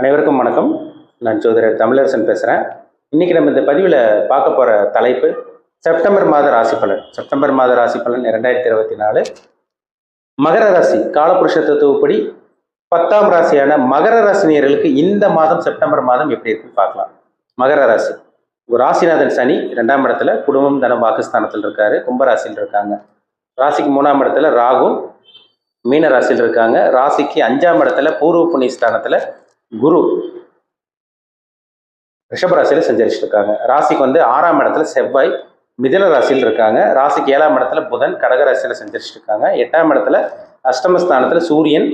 அனைவருக்கும் வணக்கம். நான் ஜோதிடர் தமிழரசன் பேசுகிறேன் இன்றைக்கி நம்ம இந்த பதிவில் பார்க்க போகிற தலைப்பு செப்டம்பர் மாத ராசி பலன். செப்டம்பர் மாத ராசி பலன் இரண்டாயிரத்தி இருபத்தி நாலு. மகர ராசி காலபுருஷ தத்துவப்படி பத்தாம் ராசியான மகர ராசினியர்களுக்கு இந்த மாதம் செப்டம்பர் மாதம் எப்படி இருக்குன்னு பார்க்கலாம். மகர ராசி ராசிநாதன் சனி ரெண்டாம் இடத்துல குடும்பம் தனம் பாகிஸ்தானத்தில் இருக்காரு கும்பராசியில் இருக்காங்க. ராசிக்கு மூணாம் இடத்துல ராகு மீன ராசியில் இருக்காங்க. ராசிக்கு அஞ்சாம் இடத்துல பூர்வ புண்ணிய ஸ்தானத்தில் குரு. ரிஷபராசியில் செஞ்சரிச்சுட்டு இருக்காங்க ராசிக்கு வந்து ஆறாம் இடத்துல செவ்வாய் மிதன ராசியில் இருக்காங்க. ராசிக்கு ஏழாம் இடத்துல புதன் கடக ராசியில செஞ்சரிச்சுட்டு இருக்காங்க எட்டாம் இடத்துல அஷ்டமஸ்தானத்தில் சூரியன்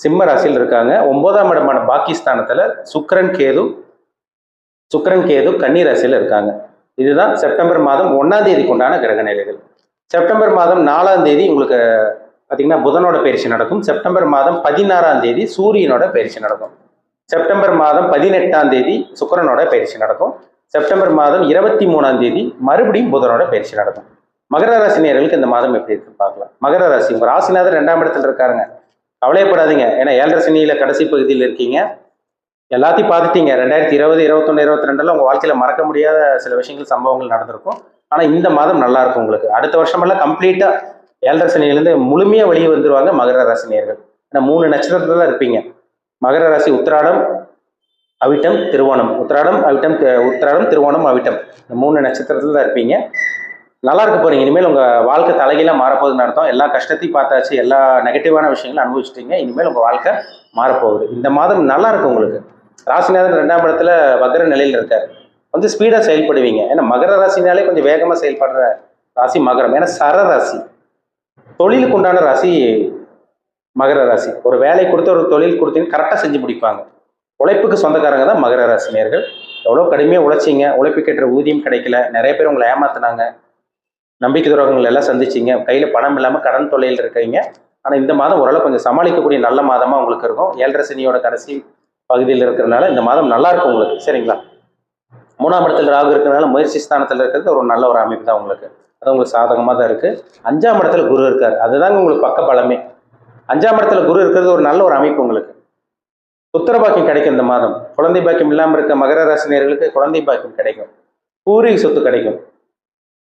சிம்ம ராசியில் இருக்காங்க. ஒன்பதாம் இடமான பாகிஸ்தானத்துல சுக்கரன் கேது சுக்கரன் கேது கன்னி ராசியில் இருக்காங்க. இதுதான் செப்டம்பர் மாதம் ஒன்றாம் தேதிக்கு உண்டான கிரக நிலைகள் செப்டம்பர் மாதம் நாலாம் தேதி உங்களுக்கு பார்த்தீங்கன்னா புதனோட பயிற்சி நடக்கும். செப்டம்பர் மாதம் பதினாறாம் தேதி சூரியனோட பயிற்சி நடக்கும். செப்டம்பர் மாதம் பதினெட்டாம் தேதி சுக்கரனோட பயிற்சி நடக்கும். செப்டம்பர் மாதம் இருபத்தி மூணாம் தேதி மறுபடியும் புதனோட பயிற்சி நடக்கும். மகர ராசி நேர்களுக்கு இந்த மாதம் எப்படி இருக்குன்னு பார்க்கலாம். மகர ராசி உங்கள் ராசிநாதர் ரெண்டாம் இடத்துல இருக்காருங்க. கவலையப்படாதீங்க. ஏன்னா ஏழரை சனியில கடைசி பகுதியில் இருக்கீங்க. எல்லாத்தையும் பார்த்துட்டீங்க. ரெண்டாயிரத்தி இருபது இருபத்தொன்று இருபத்தி ரெண்டில் உங்கள் வாழ்க்கையில் மறக்க முடியாத சில விஷயங்கள் சம்பவங்கள் நடந்திருக்கும். ஆனால் இந்த மாதம் நல்லா இருக்கும் உங்களுக்கு. அடுத்த வருஷமெல்லாம் கம்ப்ளீட்டாக ஏழரை சனியிலேருந்து முழுமையாக வெளியே வந்துருவாங்க மகர ராசினியர்கள் ஏன்னா மூணு நட்சத்திரத்தில் தான் இருப்பீங்க. மகர ராசி உத்திராடம் அவிட்டம் திருவோணம். உத்திராடம் அவிட்டம் உத்திராடம் திருவோணம் அவிட்டம். இந்த மூணு நட்சத்திரத்தில் தான் இருப்பீங்க. நல்லா இருக்க போறீங்க. இனிமேல் உங்க வாழ்க்கை தலைகீழ மாறப்போகுதுன்னு அர்த்தம். எல்லா கஷ்டத்தையும் பார்த்தாச்சு எல்லா நெகட்டிவான விஷயங்களும் அனுபவிச்சிட்டீங்க. இனிமேல் உங்க வாழ்க்கை மாறப்போகுது. இந்த மாதம் நல்லா இருக்கும் உங்களுக்கு. ராசிநாதன் ரெண்டாம் இடத்துல வக்ர நிலையில் இருக்காரு. கொஞ்சம் ஸ்பீடாக செயல்படுவீங்க. ஏன்னா மகர ராசினாலே கொஞ்சம் வேகமாக செயல்படுற ராசி மகரம். ஏன்னா சர ராசி. தொழிலுக்கு உண்டான ராசி மகர ராசி. ஒரு வேலை கொடுத்து ஒரு தொழில் கொடுத்தீங்கன்னா கரெக்டாக செஞ்சு முடிப்பாங்க. உழைப்புக்கு சொந்தக்காரங்க தான் மகர ராசினியர்கள் எவ்வளோ கடுமையாக உழைச்சிங்க உழைப்பு கேட்டுற ஊதியம் கிடைக்கல நிறைய பேர் உங்களை ஏமாத்தினாங்க. நம்பிக்கை துரோகங்கள் எல்லாம் சந்திச்சிங்க கையில் பணம் இல்லாமல் கடன் தொல்லையில் இருக்கீங்க. ஆனால் இந்த மாதம் ஓரளவு கொஞ்சம் சமாளிக்கக்கூடிய நல்ல மாதமாக உங்களுக்கு இருக்கும். ஏழரை சனியோட கடைசி பகுதியில் இருக்கிறனால இந்த மாதம் நல்லா இருக்கும் உங்களுக்கு. சரிங்களா? மூணாம் இடத்துல ராகு இருக்கிறனால முயற்சி ஸ்தானத்தில் இருக்கிறது ஒரு நல்ல ஒரு அமைப்பு தான் உங்களுக்கு. அது உங்களுக்கு சாதகமாக தான் இருக்குது அஞ்சாம் இடத்துல குரு இருக்கார். அதுதாங்க உங்களுக்கு பக்க பலமே. அஞ்சாம் இடத்துல குரு இருக்கிறது ஒரு நல்ல ஒரு அமைப்பு உங்களுக்கு. புத்திர பாக்கியம் கிடைக்கும் இந்த மாதம். குழந்தை பாக்கியம் இல்லாமல் இருக்க மகர ராசினியர்களுக்கு குழந்தை பாக்கியம் கிடைக்கும். பூர்வீக சொத்து கிடைக்கும்.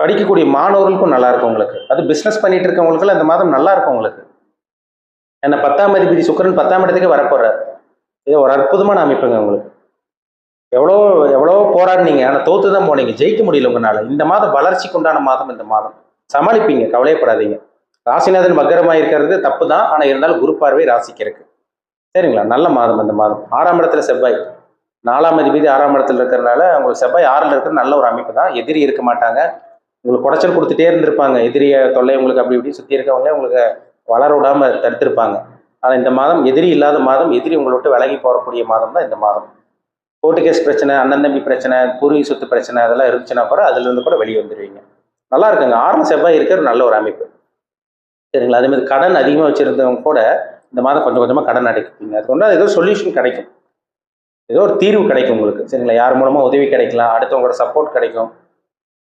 படிக்கக்கூடிய மாணவர்களுக்கும் நல்லா இருக்கும் உங்களுக்கு. அது பிஸ்னஸ் பண்ணிட்டு இருக்கவங்களுக்குலாம் இந்த மாதம் நல்லா இருக்கும் உங்களுக்கு. ஏன்னா பத்தாம் அதிபதி சுக்கிரன் பத்தாம் இடத்துக்கே வரப்போறார். இது ஒரு அற்புதமான அமைப்புங்க உங்களுக்கு. எவ்வளோ எவ்வளோ போராடினீங்க ஆனால் தோத்து தான் போனீங்க. ஜெயிக்க முடியல உங்களால். இந்த மாதம் வளர்ச்சிக்கு உண்டான மாதம் இந்த மாதம். சமாளிப்பீங்க கவலையப்படாதீங்க. ராசிநாதன் வக்கரமாக இருக்கிறது தப்பு தான் ஆனால் இருந்தாலும் குரு பார்வை ராசிக்கு இருக்கு. சரிங்களா? நல்ல மாதம் இந்த மாதம். ஆறாம் இடத்துல செவ்வாய். நாலாம் அதிபதி ஆறாம் இடத்துல இருக்கிறனால உங்களுக்கு செவ்வாய் ஆறில் இருக்கிற நல்ல ஒரு அமைப்பு தான். எதிரி இருக்க மாட்டாங்க. உங்களுக்கு குடைச்சல் கொடுத்துட்டே இருந்திருப்பாங்க. எதிரிய தொல்லை உங்களுக்கு அப்படி இப்படி சுற்றி இருக்கவங்களே உங்களுக்கு வளர விடாம தடுத்திருப்பாங்க. ஆனால் இந்த மாதம் எதிரி இல்லாத மாதம் எதிரி உங்களை விட்டு விலகி போகக்கூடிய மாதம் தான் இந்த மாதம். கோர்ட்டு கேஸ் பிரச்சனை அண்ணன் தம்பி பிரச்சனை பூர்வீக சொத்து பிரச்சனை அதெல்லாம் இருந்துச்சுன்னா கூட அதுலேருந்து கூட வெளியே வந்துடுவீங்க நல்லா இருக்குங்க. ஆறு செவ்வாய் இருக்கிற நல்ல ஒரு அமைப்பு. சரிங்களா? அதே மாதிரி கடன் அதிகமாக வச்சுருந்தவங்க கூட இந்த மாதம் கொஞ்சம் கொஞ்சமாக கடன் அடைப்பீங்க. அதுக்கு வந்து ஏதோ சொல்யூஷன் கிடைக்கும். ஏதோ ஒரு தீர்வு கிடைக்கும் உங்களுக்கு. சரிங்களா? யார் மூலமாக உதவி கிடைக்கலாம் அடுத்தவங்களோட சப்போர்ட் கிடைக்கும்.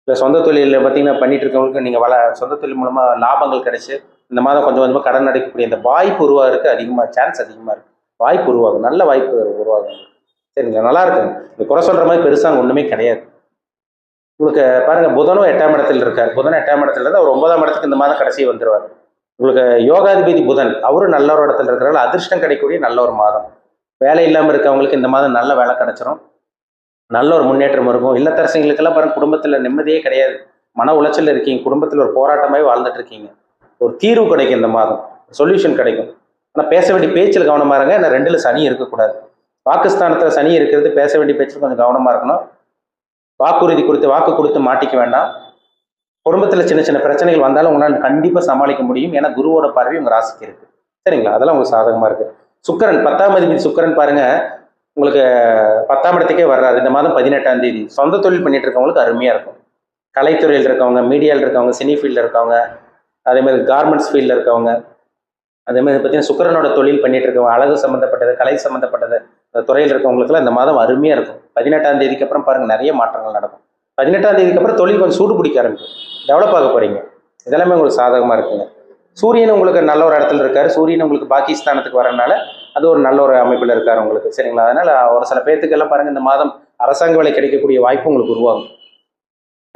இல்லை சொந்த தொழிலில் பார்த்தீங்கன்னா பண்ணிட்டு இருக்கவங்களுக்கு நீங்கள் வள சொந்த தொழில் மூலமாக லாபங்கள் கிடைச்சி இந்த மாதம் கொஞ்சம் கொஞ்சமாக கடன் அடைக்கக்கூடிய இந்த வாய்ப்பு உருவாகிறதுக்கு அதிகமாக சான்ஸ் அதிகமாக இருக்குது வாய்ப்பு உருவாகும். நல்ல வாய்ப்பு உருவாகும். சரிங்களா? நல்லா இருக்குங்க இந்த குறை சொல்கிற மாதிரி பெருசாக அங்கே ஒன்றுமே கிடையாது. உங்களுக்கு பாருங்க புதனும் எட்டாம் இடத்துல இருக்கார். புதன் எட்டாம் இடத்துல இருந்தால் அவர் ஒன்பதாம் இடத்துக்கு இந்த மாதம் கடைசி வந்துருவார். உங்களுக்கு யோகாதிபதி புதன் அவரும் நல்ல ஒரு இடத்துல இருக்கிறனால அதிர்ஷ்டம் கிடைக்கக்கூடிய நல்ல ஒரு மாதம். வேலை இல்லாமல் இருக்கவங்களுக்கு இந்த மாதம் நல்ல வேலை கிடைச்சிரும். நல்ல ஒரு முன்னேற்றம் இருக்கும். இல்லத்தரசிங்களுக்கெல்லாம் பாருங்க குடும்பத்தில் நிம்மதியே கிடையாது. மன உளைச்சல் இருக்கீங்க. குடும்பத்தில் ஒரு போராட்டமாகவே வாழ்ந்துட்டு இருக்கீங்க. ஒரு தீர்வு கிடைக்கும் இந்த மாதம். சொல்யூஷன் கிடைக்கும். ஆனால் பேச வேண்டிய பேச்சில் கவனமாக இருங்க. ஏன்னா ரெண்டில் சனி இருக்கக்கூடாது. பாகிஸ்தானத்தில் சனி இருக்கிறது பேச வேண்டிய பேச்சு கொஞ்சம் கவனமாக இருக்கணும். வாக்குறுதி கொடுத்து வாக்கு கொடுத்து மாட்டிக்க வேண்டாம். குடும்பத்தில் சின்ன சின்ன பிரச்சனைகள் வந்தாலும் உங்களால் கண்டிப்பாக சமாளிக்க முடியும். ஏன்னா குருவோட பார்வை உங்கள் ராசிக்கு இருக்குது சரிங்களா? அதெல்லாம் உங்களுக்கு சாதகமாக இருக்குது சுக்கரன் பத்தாம் அதிபதி சுக்கரன் பாருங்கள் உங்களுக்கு பத்தாம் இடத்துக்கே வர்றாரு. இந்த மாதம் பதினெட்டாம் தேதி. சொந்த தொழில் பண்ணிட்டு இருக்கவங்களுக்கு அருமையாக இருக்கும். கலைத்துறையில் இருக்கவங்க மீடியாவில் இருக்கவங்க சினி ஃபீல்டில் இருக்கவங்க அதே மாதிரி கார்மெண்ட்ஸ் ஃபீல்டில் இருக்கவங்க அதே மாதிரி பார்த்தீங்கன்னா சுக்கரனோட தொழில் பண்ணிட்டு இருக்கவங்க அழகு சம்மந்தப்பட்டது கலை சம்மந்தப்பட்டது துறையில் இருக்கவங்களுக்குலாம் இந்த மாதம் அருமையாக இருக்கும். பதினெட்டாம் தேதிக்கு அப்புறம் பாருங்கள் நிறைய மாற்றங்கள் நடக்கும். பதினெட்டாம் தேதிக்கு அப்புறம் தொழில் கொஞ்சம் சூடு பிடிக்க ஆரம்பிக்கும். டெவலப் ஆக போகிறீங்க இதெல்லாமே உங்களுக்கு சாதகமாக இருக்குங்க. சூரியன் உங்களுக்கு நல்ல ஒரு இடத்துல இருக்கார். சூரியன் உங்களுக்கு பாகிஸ்தானத்துக்கு வரனால அது ஒரு நல்ல ஒரு அமைப்பில் இருக்கார் உங்களுக்கு. சரிங்களா? அதனால் ஒரு சில பேர்த்துக்கெல்லாம் பாருங்கள் இந்த மாதம் அரசாங்க வேலை கிடைக்கக்கூடிய வாய்ப்பு உங்களுக்கு உருவாகும்.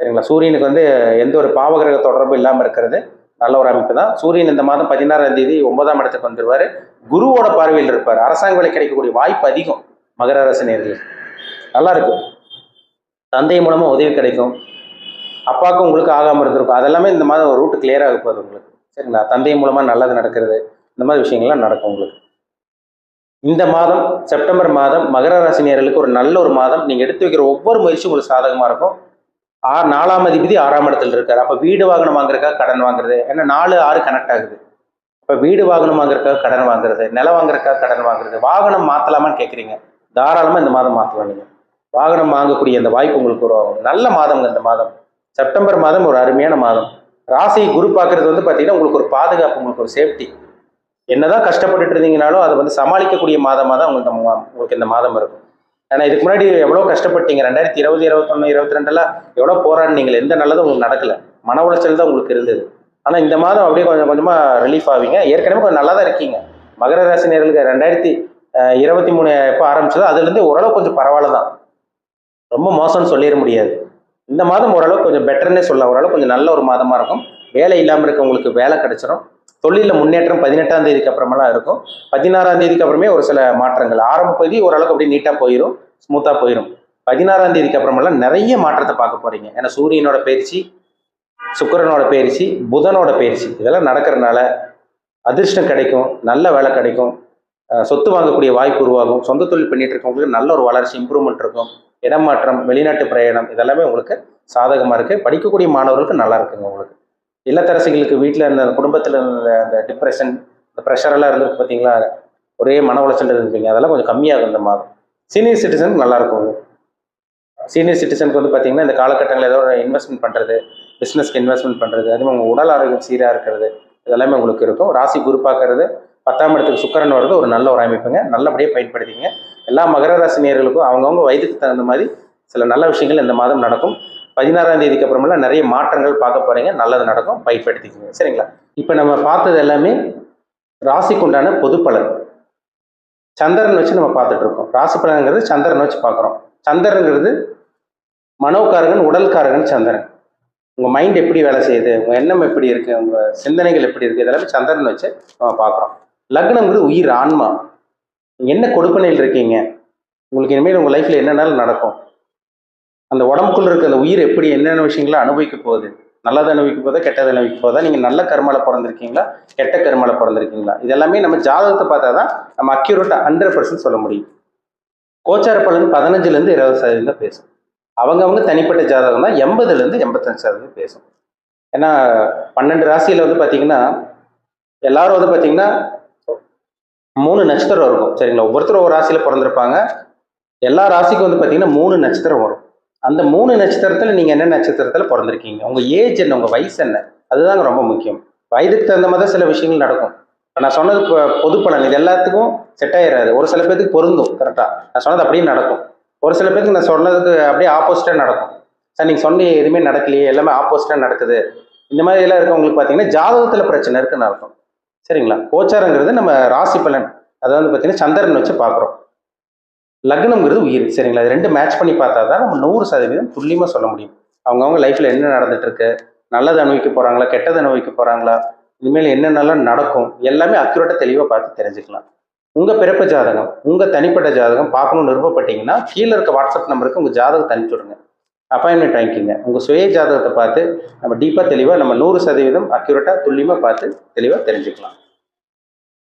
சரிங்களா? சூரியனுக்கு வந்து எந்த ஒரு பாவகிரக தொடர்பும் இல்லாமல் இருக்கிறது. நல்ல ஒரு அமைப்பு தான். சூரியன் இந்த மாதம் பதினாறாம் தேதி ஒன்பதாம் இடத்துக்கு வந்துடுவார் குருவோட பார்வையில் இருப்பார். அரசாங்க வேலை கிடைக்கக்கூடிய வாய்ப்பு அதிகம் மகர ராசி நேர்கள் நல்லா இருக்கும் தந்தை மூலமா உதவி கிடைக்கும். அப்பாவுக்கும் உங்களுக்கு ஆகாமல் இருந்திருக்கும். அதெல்லாமே இந்த மாதம் ஒரு ரூட் கிளியர் ஆக போகுது உங்களுக்கு. சரிங்களா? தந்தை மூலமா நல்லது நடக்கிறது. இந்த மாதிரி விஷயங்கள்லாம் நடக்கும் உங்களுக்கு. இந்த மாதம் செப்டம்பர் மாதம் மகர ராசி ஒரு நல்ல ஒரு மாதம். நீங்க எடுத்து வைக்கிற ஒவ்வொரு முயற்சியும் உங்களுக்கு சாதகமா இருக்கும். ஆறு நாலாம் அதிபதி ஆறாம் இடத்துல இருக்காரு. அப்ப வீடு வாகனம் வாங்குறதுக்காக கடன் வாங்குறது. ஏன்னா நாலு ஆறு கனெக்ட் ஆகுது. இப்போ வீடு வாகனம் வாங்குறதுக்காக கடன் வாங்குறது நிலம் வாங்குறதுக்காக கடன் வாங்குறது வாகனம் மாற்றலாமான்னு கேட்குறீங்க தாராளமாக இந்த மாதம் மாற்றலாம் நீங்கள் வாகனம் வாங்கக்கூடிய அந்த வாய்ப்பு உங்களுக்கு உருவாகும். நல்ல மாதம்ங்க இந்த மாதம். செப்டம்பர் மாதம் ஒரு அருமையான மாதம். ராசி குரு பார்க்கறது வந்து பார்த்தீங்கன்னா உங்களுக்கு ஒரு பாதுகாப்பு உங்களுக்கு ஒரு சேஃப்டி. என்னதான் கஷ்டப்பட்டுட்டு இருந்தீங்கனாலும் அதை வந்து சமாளிக்கக்கூடிய மாதமாக தான் உங்களுக்கு உங்களுக்கு இந்த மாதம் இருக்கும். ஏன்னா இதுக்கு முன்னாடி எவ்வளோ கஷ்டப்பட்டீங்க. ரெண்டாயிரத்தி இருபது இருபத்தொன்னு இருபத்தி ரெண்டுலாம் எவ்வளோ போராடினீங்க எந்த நல்லதும் உங்களுக்கு நடக்கலை. மன உளைச்சல் தான் உங்களுக்கு இருந்தது. ஆனால் இந்த மாதம் அப்படியே கொஞ்சம் கொஞ்சமாக ரிலீஃப் ஆவீங்க. ஏற்கனவே கொஞ்சம் நல்லா தான் இருக்கீங்க. மகர ராசி நேர்களுக்கு ரெண்டாயிரத்தி இருபத்தி மூணு எப்போ ஆரம்பிச்சதோ அதுலேருந்து ஓரளவு கொஞ்சம் பரவாயில்ல தான் ரொம்ப மோசம்னு சொல்லிட முடியாது. இந்த மாதம் ஓரளவு கொஞ்சம் பெட்டர்னே சொல்லலாம். ஓரளவு கொஞ்சம் நல்ல ஒரு மாதமாக இருக்கும். வேலை இல்லாமல் இருக்கவங்களுக்கு வேலை கிடைச்சிரும். தொழிலில் முன்னேற்றம் பதினெட்டாம் தேதிக்கு அப்புறமெல்லாம் இருக்கும். பதினாறாம் தேதிக்கு அப்புறமே ஒரு சில மாற்றங்கள். ஆரம்ப பகுதி ஓரளவுக்கு அப்படியே நீட்டாக போயிடும் ஸ்மூத்தாக போயிடும் பதினாறாம் தேதிக்கு அப்புறமெல்லாம் நிறைய மாற்றத்தை பார்க்க போகிறீங்க ஏன்னா சூரியனோட பயிற்சி சுக்கரனோட பயிற்சி புதனோட பயிற்சி. இதெல்லாம் நடக்கிறதுனால அதிர்ஷ்டம் கிடைக்கும் நல்ல வேலை கிடைக்கும். சொத்து வாங்கக்கூடிய வாய்ப்பு உருவாகும். சொந்த தொழில் பண்ணிட்டு இருக்கவங்களுக்கு நல்ல ஒரு வளர்ச்சி இம்ப்ரூவ்மெண்ட் இருக்கும். இடமாற்றம் வெளிநாட்டு பிரயாணம் இதெல்லாமே உங்களுக்கு சாதகமாக இருக்குது படிக்கக்கூடிய மாணவர்களுக்கு நல்லா இருக்குங்க உங்களுக்கு. இல்லத்தரசிகளுக்கு வீட்டில் இருந்த குடும்பத்தில் இருந்த அந்த டிப்ரெஷன் இந்த ப்ரெஷரெல்லாம் இருந்திருக்கு பார்த்தீங்களா ஒரே மன உளைச்சல் இருப்பீங்க அதெல்லாம் கொஞ்சம் கம்மியாகும் இந்த மாதம் சீனியர் சிட்டிசனுக்கு நல்லா இருக்கும். சீனியர் சிட்டிசனுக்கு வந்து பார்த்தீங்கன்னா இந்த காலகட்டங்களில் ஏதோ இன்வெஸ்ட்மெண்ட் பண்ணுறது பிஸ்னஸ்க்கு இன்வெஸ்ட்மெண்ட் பண்ணுறது அதே மாதிரி உங்கள் உடல் ஆரோக்கியம் சீராக இருக்கிறது இதெல்லாமே உங்களுக்கு இருக்கும். ராசி குரு பத்தாம் இடத்துக்கு சுக்கரன் வர்றது ஒரு நல்ல ஒரு அமைப்புங்க. நல்லபடியாக பயன்படுத்திங்க எல்லா மகர ராசி நேர்களுக்கும் அவங்கவுங்க வயதுக்கு தகுந்த மாதிரி சில நல்ல விஷயங்கள் இந்த மாதம் நடக்கும். பதினாறாம் தேதிக்கு அப்புறமெல்லாம் நிறைய மாற்றங்கள் பார்க்க போகிறீங்க நல்லது நடக்கும். பயன்படுத்திக்கோங்க. சரிங்களா? இப்போ நம்ம பார்த்தது எல்லாமே ராசிக்கு உண்டான பொது பலன். சந்திரன் வச்சு நம்ம பார்த்துட்டு இருக்கோம். ராசி பலனுங்கிறது சந்திரன் வச்சு பார்க்குறோம். சந்திரங்கிறது மனோகாரகன் உடல்காரகன் சந்திரன். உங்கள் மைண்ட் எப்படி வேலை செய்யுது? உங்கள் எண்ணம் எப்படி இருக்குது உங்கள் சிந்தனைகள் எப்படி இருக்குது இதெல்லாம் சந்திரன் வச்சு நம்ம பார்க்குறோம். லக்னங்கிறது உயிர் ஆன்மா. நீங்கள் என்ன கொடுப்பனையில் இருக்கீங்க? உங்களுக்கு இனிமேல் உங்கள் லைஃப்பில் என்னென்னாலும் நடக்கும். அந்த உடம்புக்குள்ள இருக்க அந்த உயிர் எப்படி என்னென்ன விஷயங்களை அனுபவிக்க போகுது? நல்லது அனுபவிக்க போதா கெட்டது அனுபவிக்க போதா நீங்கள் நல்ல கர்மால பிறந்திருக்கீங்களா? கெட்ட கர்மால பிறந்திருக்கீங்களா? இதெல்லாமே நம்ம ஜாதகத்தை பார்த்தா தான் நம்ம அக்யூரேட்டாக ஹண்ட்ரட் பர்சன்ட் சொல்ல முடியும். கோச்சார பலன் பதினஞ்சுலேருந்து இருபது சதவீதம் பேசும். அவங்கவங்க தனிப்பட்ட ஜாதகம் தான் எண்பதுலேருந்து எண்பத்தஞ்சு சதவீதம் பேசும். ஏன்னா பன்னெண்டு ராசியில் வந்து பார்த்தீங்கன்னா எல்லாரும் வந்து பார்த்தீங்கன்னா மூணு நட்சத்திரம் இருக்கும். சரிங்களா? ஒவ்வொருத்தரும் ஒரு ராசியில் பிறந்திருப்பாங்க. எல்லா ராசிக்கும் வந்து பார்த்தீங்கன்னா மூணு நட்சத்திரம் வரும். அந்த மூணு நட்சத்திரத்தில் நீங்கள் என்ன நட்சத்திரத்தில் பிறந்திருக்கீங்க? உங்கள் ஏஜ் என்ன? உங்கள் வயசு என்ன? அதுதாங்க ரொம்ப முக்கியம். வயதுக்கு தகுந்த மாதிரி தான் சில விஷயங்கள் நடக்கும். நான் சொன்னது இப்போ பொது பலன். இது எல்லாத்துக்கும் செட் ஆயிடாது ஒரு சில பேருக்கு பொருந்தும் கரெக்டாக நான் சொன்னது அப்படியே நடக்கும். ஒரு சில பேருக்கு நான் சொன்னதுக்கு அப்படியே ஆப்போசிட்டாக நடக்கும். சார் நீங்கள் சொன்ன எதுவுமே நடக்கலையே எல்லாமே ஆப்போசிட்டாக நடக்குது. இந்த மாதிரி எல்லாம் இருக்கவங்களுக்கு பார்த்தீங்கன்னா ஜாதகத்தில் பிரச்சனை இருக்குன்னு அர்த்தம். சரிங்களா? கோச்சாரங்கிறது நம்ம ராசி பலன். அதாவது பார்த்தீங்கன்னா சந்திரன் வச்சு பார்க்குறோம் லக்னம்ங்கிறது உயிர் சரிங்களா? இது ரெண்டு மேட்ச் பண்ணி பார்த்தா தான் நம்ம நூறு சதவீதம் துல்லியமாக சொல்ல முடியும். அவங்கவுங்க லைஃப்பில் என்ன நடந்துட்டுருக்கு நல்லது அனுபவிக்க போகிறாங்களா கெட்டது அனுபவிக்க போகிறாங்களா இனிமேல் என்னென்னலாம் நடக்கும்? எல்லாமே அக்யூரேட்டாக தெளிவாக பார்த்து தெரிஞ்சுக்கலாம். உங்கள் பிறப்பு ஜாதகம் உங்கள் தனிப்பட்ட ஜாதகம் பார்க்கணும்னு விருப்பப்பட்டீங்கன்னா கீழே இருக்க வாட்ஸ்அப் நம்பருக்கு உங்கள் ஜாதகத்தை அனுப்பிச்சுடுங்க அப்பாயின்மெண்ட் வாங்கிக்கிங்க. உங்கள் சுய ஜாதகத்தை பார்த்து நம்ம டீப்பாக தெளிவாக நம்ம நூறு சதவீதம் அக்யூரேட்டாக துல்லியமாக பார்த்து தெளிவாக தெரிஞ்சுக்கலாம்.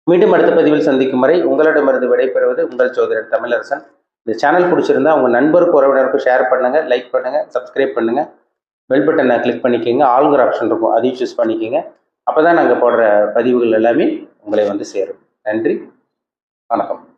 மீண்டும் அடுத்த பதிவில் சந்திக்கும் வரை உங்களிடமிருந்து விடைபெறுவது உங்கள் சோதரர் தமிழரசன். இந்த சேனல் பிடிச்சிருந்தா உங்கள் நண்பருக்கு உறவினருக்கும் ஷேர் பண்ணுங்கள் லைக் பண்ணுங்கள் சப்ஸ்கிரைப் பண்ணுங்கள் பெல் பட்டனை கிளிக் பண்ணிக்கோங்க. ஆளுங்கிற ஆப்ஷன் இருக்கும். அதையும் சூஸ் பண்ணிக்கோங்க. அப்போ தான் நாங்கள் போடுற பதிவுகள் எல்லாமே உங்களை வந்து சேரும். நன்றி. வணக்கம்.